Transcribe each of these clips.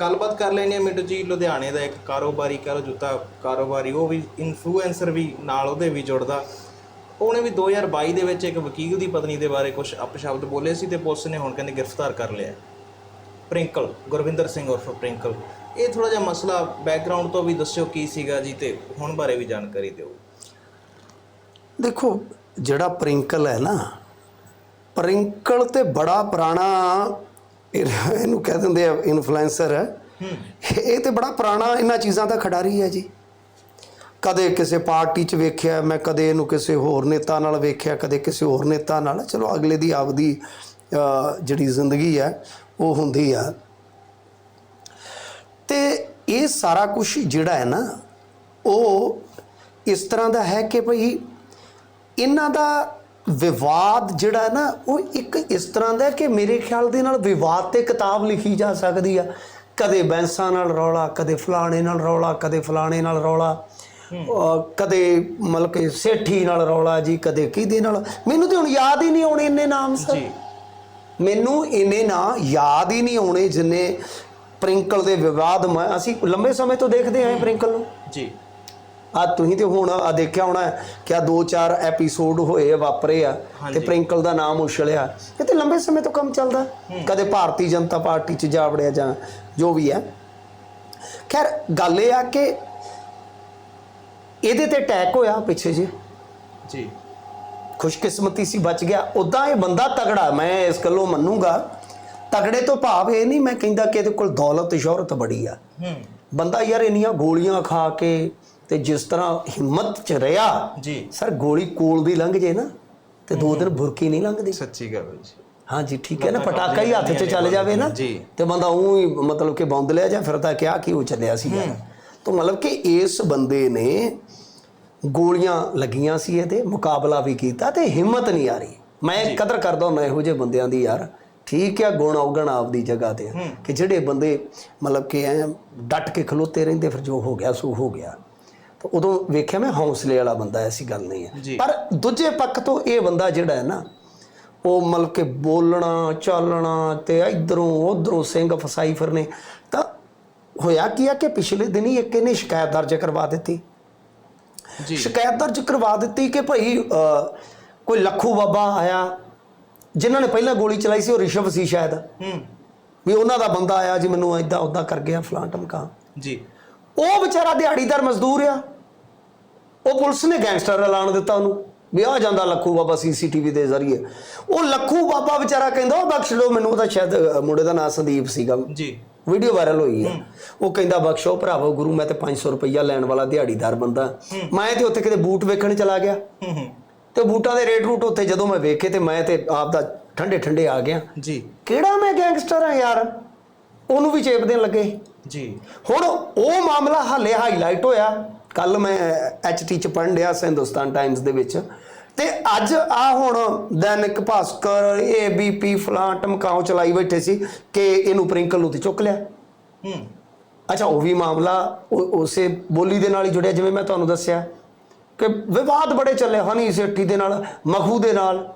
ਗੱਲਬਾਤ ਕਰ ਲੈਣੀ ਹੈ ਮਿੰਟੂ ਜੀ, ਲੁਧਿਆਣੇ ਦਾ ਇੱਕ ਕਾਰੋਬਾਰੀ ਕਰੋ ਜੁੱਤਾ ਕਾਰੋਬਾਰੀ, ਉਹ ਵੀ ਇਨਫਲੂਐਂਸਰ ਵੀ ਨਾਲ ਉਹਦੇ ਵੀ ਜੁੜਦਾ। ਉਹਨੇ ਵੀ 2022 ਦੇ ਵਿੱਚ ਇੱਕ ਵਕੀਲ ਦੀ ਪਤਨੀ ਦੇ ਬਾਰੇ ਕੁਝ ਅਪਸ਼ਬਦ ਬੋਲੇ ਸੀ ਤੇ ਪੁਲਿਸ ਨੇ ਹੁਣ ਕਹਿੰਦੇ ਗ੍ਰਿਫਤਾਰ ਕਰ ਲਿਆ। ਪ੍ਰਿੰਕਲ, ਗੁਰਵਿੰਦਰ ਸਿੰਘ ਉਰਫ ਪ੍ਰਿੰਕਲ। ਇਹ ਥੋੜਾ ਜਿਹਾ ਮਸਲਾ ਬੈਕਗ੍ਰਾਉਂਡ ਤੋਂ ਵੀ ਦੱਸਿਓ ਕੀ ਸੀਗਾ ਜੀ ਤੇ ਹੁਣ ਬਾਰੇ ਵੀ ਜਾਣਕਾਰੀ ਦਿਓ। ਦੇਖੋ, ਜਿਹੜਾ ਪ੍ਰਿੰਕਲ ਹੈ ਨਾ, ਪ੍ਰਿੰਕਲ ਤੇ ਬੜਾ ਪੁਰਾਣਾ ਇਹਨੂੰ ਕਹਿ ਦਿੰਦੇ ਆ ਇਨਫਲੂਐਂਸਰ ਇਹ ਤੇ ਬੜਾ ਪੁਰਾਣਾ ਇਹਨਾਂ ਚੀਜ਼ਾਂ ਦਾ ਖਿਡਾਰੀ ਹੈ ਜੀ। ਕਦੇ ਕਿਸੇ ਪਾਰਟੀ 'ਚ ਵੇਖਿਆ ਮੈਂ ਕਦੇ ਇਹਨੂੰ ਕਿਸੇ ਹੋਰ ਨੇਤਾ ਨਾਲ ਵੇਖਿਆ ਕਦੇ ਕਿਸੇ ਹੋਰ ਨੇਤਾ ਨਾਲ। ਚਲੋ ਅਗਲੇ ਦੀ ਆਪਦੀ ਜਿਹੜੀ ਜ਼ਿੰਦਗੀ ਹੈ ਉਹ ਹੁੰਦੀ ਆ। ਤੇ ਇਹ ਸਾਰਾ ਕੁਝ ਜਿਹੜਾ ਹੈ ਨਾ ਉਹ ਇਸ ਤਰ੍ਹਾਂ ਦਾ ਹੈ ਕਿ ਭਈ ਇਹਨਾਂ ਦਾ ਵਿਵਾਦ ਜਿਹੜਾ ਹੈ ਨਾ ਉਹ ਇੱਕ ਇਸ ਤਰ੍ਹਾਂ ਦਾ ਕਿ ਮੇਰੇ ਖਿਆਲ ਦੇ ਨਾਲ ਵਿਵਾਦ ਤੇ ਕਿਤਾਬ ਲਿਖੀ ਜਾ ਸਕਦੀ ਆ। ਕਦੇ ਬੈਂਸਾਂ ਨਾਲ ਰੌਲਾ ਕਦੇ ਫਲਾਣੇ ਨਾਲ ਰੌਲਾ ਕਦੇ ਫਲਾਣੇ ਨਾਲ ਰੌਲਾ ਕਦੇ ਮਤਲਬ ਕਿ ਸੇਠੀ ਨਾਲ ਰੌਲਾ ਜੀ ਕਦੇ ਕਿਹਦੇ ਨਾਲ। ਮੈਨੂੰ ਤੇ ਹੁਣ ਯਾਦ ਹੀ ਨਹੀਂ ਆਉਣੇ ਇੰਨੇ ਨਾਮ ਸਰ। ਜੀ। ਮੈਨੂੰ ਇੰਨੇ ਨਾਂ ਯਾਦ ਹੀ ਨਹੀਂ ਆਉਣੇ ਜਿੰਨੇ ਪ੍ਰਿੰਕਲ ਦੇ ਵਿਵਾਦ ਅਸੀਂ ਲੰਬੇ ਸਮੇਂ ਤੋਂ ਦੇਖਦੇ ਆਏ ਪ੍ਰਿੰਕਲ ਨੂੰ। ਜੀ। ਆ ਤੁਸੀਂ ਤੇ ਹੁਣ ਆ ਦੇਖਿਆ ਹੋਣਾ ਕਿ ਆ ਦੋ ਚਾਰ ਐਪੀਸੋਡ ਹੋਏ ਆ, ਵਾਪਰੇ ਆ ਤੇ। ਪ੍ਰਿੰਕਲ ਦਾ ਨਾਮ ਉਛਲਿਆ। ਇਹ ਤੇ ਲੰਬੇ ਸਮੇਂ ਤੋਂ ਕੰਮ ਚੱਲਦਾ? ਕਦੇ ਭਾਰਤੀ ਜਨਤਾ ਪਾਰਟੀ ਚ ਜਾ ਵੜਿਆ ਜਾਂ ਜੋ ਵੀ ਹੈ। ਖੈਰ ਗੱਲ ਇਹ ਆ ਕਿ ਇਹਦੇ ਤੇ ਅਟੈਕ ਹੋਇਆ ਪਿੱਛੇ ਜੇ। ਜੀ। ਖੁਸ਼ਕਿਸਮਤੀ ਸੀ ਬਚ ਗਿਆ। ਉਦਾਂ ਇਹ ਬੰਦਾ ਤਗੜਾ ਮੈਂ ਇਸ ਗੱਲੋਂ ਮੰਨੂਗਾ। ਤਗੜੇ ਤੋਂ ਭਾਵ ਇਹ ਨਹੀਂ ਮੈਂ ਕਹਿੰਦਾ ਕਿ ਇਹਦੇ ਕੋਲ ਦੌਲਤ ਸ਼ੋਹਰਤ ਬੜੀ ਆ। ਬੰਦਾ ਯਾਰ ਇੰਨੀਆਂ ਗੋਲੀਆਂ ਖਾ ਕੇ ਤੇ ਜਿਸ ਤਰ੍ਹਾਂ ਹਿੰਮਤ ਚ ਰਿਹਾ ਜੀ। ਸਰ ਗੋਲੀ ਕੋਲ ਦੀ ਲੰਘ ਜੇ ਨਾ ਤੇ ਦੋ ਦਿਨ ਬੁਰਕੀ ਨਹੀਂ ਲੰਘਦੀ। ਸੱਚੀ ਗੱਲ ਹੈ ਜੀ। ਠੀਕ ਹੈ ਨਾ ਪਟਾਕਾ ਹੀ ਹੱਥ 'ਚ ਚੱਲ ਜਾਵੇ ਨਾ ਜੀ। ਤੇ ਬੰਦਾ ਉਹ ਹੀ ਮਤਲਬ ਕਿ ਬੌਂਦ ਲਿਆ ਜਾਂ ਫਿਰਦਾ ਕਿਹਾ ਕਿ ਉਹ ਚੱਲਿਆ ਸੀ ਯਾਰ। ਤਾਂ ਮਤਲਬ ਕਿ ਇਸ ਬੰਦੇ ਨੇ ਗੋਲੀਆਂ ਲੱਗੀਆਂ ਸੀ ਇਹਦੇ ਮੁਕਾਬਲਾ ਵੀ ਕੀਤਾ ਤੇ ਹਿੰਮਤ ਨਹੀਂ ਆ ਰਹੀ ਮੈਂ ਕਦਰ ਕਰਦਾ ਹੁੰਦਾ ਇਹੋ ਜਿਹੇ ਬੰਦਿਆਂ ਦੀ ਯਾਰ। ਠੀਕ ਹੈ ਗੁਣ ਔਗਣ ਆਪਦੀ ਜਗ੍ਹਾ ਤੇ। ਕਿ ਜਿਹੜੇ ਬੰਦੇ ਮਤਲਬ ਕਿ ਐ ਡਟ ਕੇ ਖਲੋਤੇ ਰਹਿੰਦੇ ਫਿਰ ਜੋ ਹੋ ਗਿਆ ਸੋ ਹੋ ਗਿਆ। ਤਾਂ ਉਦੋਂ ਵੇਖਿਆ ਮੈਂ ਹੌਸਲੇ ਵਾਲਾ ਬੰਦਾ ਐਸੀ ਗੱਲ ਨਹੀਂ। ਹੈ। ਪਰ ਦੂਜੇ ਪੱਖ ਤੋਂ ਇਹ ਬੰਦਾ ਜਿਹੜਾ ਹੈ ਨਾ ਉਹ ਮਤਲਬ ਕਿ ਬੋਲਣਾ ਚਾਲਣਾ ਤੇ ਇਧਰੋਂ ਉਧਰੋਂ ਸਿੰਘ ਫਸਾਈ ਫਿਰਨੇ ਤਾਂ ਹੋਇਆ ਕੀ ਆ ਕਿ ਪਿਛਲੇ ਦਿਨੀ ਇੱਕ ਇਹਨੇ ਸ਼ਿਕਾਇਤ ਦਰਜ ਕਰਵਾ ਦਿੱਤੀ। ਜੀ। ਸ਼ਿਕਾਇਤ ਦਰਜ ਕਰਵਾ ਦਿੱਤੀ ਕਿ ਭਾਈ ਕੋਈ ਲੱਖੂ ਬਾਬਾ ਆਇਆ ਜਿਨ੍ਹਾਂ ਨੇ ਪਹਿਲਾਂ ਗੋਲੀ ਚਲਾਈ ਸੀ ਉਹ ਰਿਸ਼ਵ ਸੀ ਸ਼ਾਇਦ। ਹੂੰ। ਵੀ ਉਹਨਾਂ ਦਾ ਬੰਦਾ ਆਇਆ ਜੀ ਮੈਨੂੰ ਇਦਾਂ ਉਦਾਂ ਕਰ ਗਿਆ ਫਲਾਂ ਟਮਕਾ। ਜੀ। ਉਹ ਵਿਚਾਰਾ ਦਿਹਾੜੀਦਾਰ ਮਜ਼ਦੂਰ ਆ। ਉਹ ਪੁਲਿਸ ਨੇ ਗੈਂਗਸਟਰ ਐਲਾਨ ਦਿੱਤਾ ਉਹਨੂੰ। ਵੀ ਆ ਜਾਂਦਾ ਲੱਖੂ ਬਾਬਾ ਸੀਸੀਟੀਵੀ ਦੇ ਜ਼ਰੀਏ। ਉਹ ਲੱਖੂ ਬਾਬਾ ਵਿਚਾਰਾ ਕਹਿੰਦਾ ਉਹ ਬਖਸ਼ ਲਓ ਮੈਨੂੰ ਉਹਦਾ ਸ਼ਾਇਦ ਮੁੰਡੇ ਦਾ ਨਾਂ ਸੰਦੀਪ ਸੀਗਾ। ਜੀ। ਵੀਡੀਓ ਵਾਇਰਲ ਹੋਈ ਆ। ਉਹ ਕਹਿੰਦਾ ਬਖਸ਼ੋ ਭਰਾਵੋ ਗੁਰੂ ਮੈਂ ਤੇ 500 ਰੁਪਈਆ ਲੈਣ ਵਾਲਾ ਦਿਹਾੜੀਦਾਰ ਬੰਦਾ। ਮੈਂ ਤੇ ਉੱਥੇ ਕਿਤੇ ਬੂਟ ਵੇਖਣ ਚਲਾ ਗਿਆ। ਹੂੰ ਹੂੰ। ਤੇ ਬੂਟਾਂ ਦੇ ਰੇਟ ਰੂਟ ਉੱਥੇ ਜਦੋਂ ਮੈਂ ਵੇਖੇ ਤੇ ਮੈਂ ਤੇ ਆਪ ਦਾ ਠੰਡੇ ਠੰਡੇ ਆ ਗਿਆ। ਜੀ। ਕਿਹੜਾ ਮੈਂ ਗੈਂਗਸਟਰ ਆ ਯਾਰ? ਉਹਨੂੰ ਵੀ ਚੇਪ ਦੇਣ ਲੱਗੇ। ਜੀ। ਹੁਣ ਉਹ ਮਾਮਲਾ ਹਾਲੇ ਹਾਈਲਾਈਟ ਹੋਇਆ। ਕੱਲ ਮੈਂ ਐਚਟੀ ਚ ਪੜ੍ਹਨ ਡਿਆ ਸੀ ਹਿੰਦੁਸਤਾਨ ਟਾਈਮਜ਼ ਦੇ ਵਿੱਚ। ਤੇ ਅੱਜ ਆ ਹੁਣ ਦੈਨਿਕ ਭਾਸਕਰ ਏਬੀਪੀ ਫਲਾਂ ਟਮਕਾਓ ਚਲਾਈ ਬੈਠੇ ਸੀ ਕਿ ਇਹਨੂੰ ਪ੍ਰਿੰਕਲ ਨੂੰ ਤੇ ਚੁੱਕ ਲਿਆ। ਹੂੰ। ਅੱਛਾ ਉਹ ਵੀ ਮਾਮਲਾ ਉਸੇ ਬੋਲੀ ਦੇ ਨਾਲ ਹੀ ਜੁੜਿਆ ਜਿਵੇਂ ਮੈਂ ਤੁਹਾਨੂੰ ਦੱਸਿਆ। ਕਿ ਵਿਵਾਦ ਬੜੇ ਚੱਲੇ ਹਨੀ ਸੇਠੀ ਦੇ ਨਾਲ ਮਖੂ ਦੇ ਨਾਲ।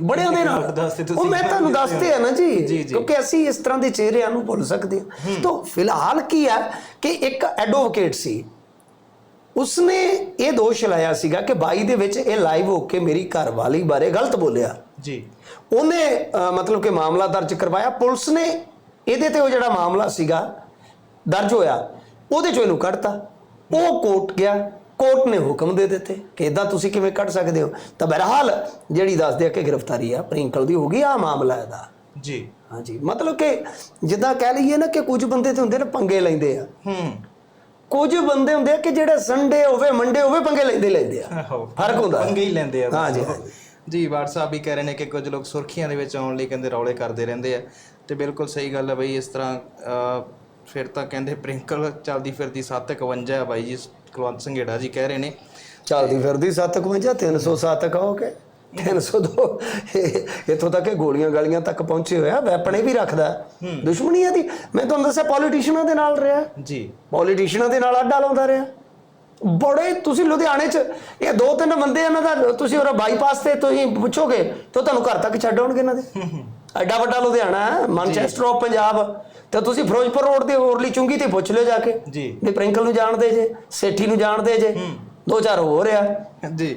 ਬੜਿਆਂ ਦੇ ਨਾਲ। ਦੱਸਦੇ ਤੁਸੀਂ। ਉਹ ਮੈਂ ਤੁਹਾਨੂੰ ਦੱਸਦੇ ਆ ਨਾ ਜੀ। ਕਿਉਂਕਿ ਅਸੀਂ ਇਸ ਤਰ੍ਹਾਂ ਦੇ ਚਿਹਰਿਆਂ ਨੂੰ ਭੁੱਲ ਸਕਦੇ ਹਾਂ। ਤਾਂ ਫਿਲਹਾਲ ਕੀ ਹੈ ਕਿ ਇੱਕ ਐਡਵੋਕੇਟ ਸੀ। ਉਸਨੇ ਇਹ ਦੋਸ਼ ਲਾਇਆ ਸੀਗਾ ਕਿ 22 ਦੇ ਵਿੱਚ ਇਹ ਲਾਈਵ ਹੋ ਕੇ ਮੇਰੀ ਘਰਵਾਲੀ ਬਾਰੇ ਗਲਤ ਬੋਲਿਆ। ਜੀ। ਉਹਨੇ ਮਤਲਬ ਕਿ ਮਾਮਲਾ ਦਰਜ ਕਰਵਾਇਆ। ਪੁਲਿਸ ਨੇ ਇਹਦੇ ਤੇ ਉਹ ਜਿਹੜਾ ਮਾਮਲਾ ਸੀਗਾ ਦਰਜ ਹੋਇਆ ਉਹਦੇ ਚੋਂ ਇਹਨੂੰ ਕੱਢਤਾ। ਉਹ ਕੋਰਟ ਗਿਆ। ਕੋਰਟ ਨੇ ਹੁਕਮ ਦੇ ਦਿੱਤੇ ਕਿ ਇਦਾਂ ਤੁਸੀਂ ਕਿਵੇਂ ਕੱਢ ਸਕਦੇ ਹੋ? ਤਾਂ ਬਹਰਹਾਲ ਜਿਹੜੀ ਦੱਸਦੇ ਆ ਕਿ ਗ੍ਰਿਫਤਾਰੀ ਆ ਪ੍ਰਿੰਕਲ ਦੀ ਹੋ ਗਈ ਆ ਮਾਮਲਾ ਇਹਦਾ। ਜੀ। ਹਾਂਜੀ ਮਤਲਬ ਕਿ ਜਿੱਦਾਂ ਕਹਿ ਲਈਏ ਨਾ ਕਿ ਕੁਝ ਬੰਦੇ ਤੇ ਹੁੰਦੇ ਨੇ ਪੰਗੇ ਲੈਂਦੇ ਆ। ਹੂੰ। ਕੁਝ ਬੰਦੇ ਹੁੰਦੇ ਆ ਕਿ ਜਿਹੜੇ ਸੰਡੇ ਹੋਵੇ ਮੰਡੇ ਹੋਵੇ ਪੰਗੇ ਲੈਂਦੇ ਲੈਂਦੇ ਆ। ਫ਼ਰਕ ਹੁੰਦਾ। ਪੰਗੇ ਹੀ ਲੈਂਦੇ ਆ। ਹਾਂਜੀ। ਜੀ। WhatsApp ਵੀ ਕਹਿ ਰਹੇ ਨੇ ਕਿ ਕੁਝ ਲੋਕ ਸੁਰਖੀਆਂ ਦੇ ਵਿੱਚ ਆਉਣ ਲਈ ਕਹਿੰਦੇ ਰੌਲੇ ਕਰਦੇ ਰਹਿੰਦੇ ਆ। ਤੇ ਬਿਲਕੁਲ ਸਹੀ ਗੱਲ ਹੈ ਬਈ ਇਸ ਤਰ੍ਹਾਂ ਫਿਰ ਤਾਂ ਕਹਿੰਦੇ ਪ੍ਰਿੰਕਲ ਚੱਲਦੀ ਫਿਰਦੀ 751 ਆ ਬਾਈ ਜੀ ਕੁਲਵੰਤ ਸੰਘੇੜਾ ਜੀ ਕਹਿ ਰਹੇ ਨੇ। ਚੱਲਦੀ ਫਿਰਦੀ 751 307 ਕਹੋਗੇ 302 ਇਹ- ਇੱਥੋਂ ਤੱਕ ਕਿ ਗੋਲੀਆਂ ਗਾਲੀਆਂ ਤੱਕ ਪਹੁੰਚੇ ਹੋਇਆ ਵੈਪਣੇ ਵੀ ਰੱਖਦਾ। ਦੁਸ਼ਮਣੀਆਂ ਦੀ ਮੈਂ ਤੁਹਾਨੂੰ ਦੱਸਿਆ ਪੋਲੀਟੀਸ਼ੀਅਨਾਂ ਦੇ ਨਾਲ ਰਿਹਾ। ਜੀ। ਪੋਲੀਟੀਸ਼ੀਅਨਾਂ ਦੇ ਨਾਲ ਅੱਡਾ ਲਾਉਂਦਾ ਰਿਹਾ। ਬੜੇ ਤੁਸੀਂ ਲੁਧਿਆਣੇ 'ਚ ਇਹ ਦੋ ਤਿੰਨ ਬੰਦੇ ਇਹਨਾਂ ਦਾ ਤੁਸੀਂ ਉਹ ਬਾਈਪਾਸ ਤੇ ਤੁਸੀਂ ਪੁੱਛੋਗੇ ਤਾਂ ਤੁਹਾਨੂੰ ਘਰ ਤੱਕ ਛੱਡ ਆਉਣਗੇ ਇਹਨਾਂ ਦੇ। ਐਡਾ ਵੱਡਾ ਲੁਧਿਆਣਾ ਹੈ ਮਾਨਚੈਸਟਰ ਆਫ ਪੰਜਾਬ ਤੇ ਤੁਸੀਂ ਫਿਰੋਜ਼ਪੁਰ ਰੋਡ ਦੇ ਹੋਰਲੀ ਚੁੰਗੀ ਤੇ ਪੁੱਛ ਲਿਓ ਜਾ ਕੇ। ਜੀ। ਵੀ ਪ੍ਰਿੰਕਲ ਨੂੰ ਜਾਣਦੇ ਜੇ ਸੇਠੀ ਨੂੰ ਜਾਣਦੇ ਜੇ ਦੋ ਚਾਰ ਹੋਰ ਆ। ਜੀ।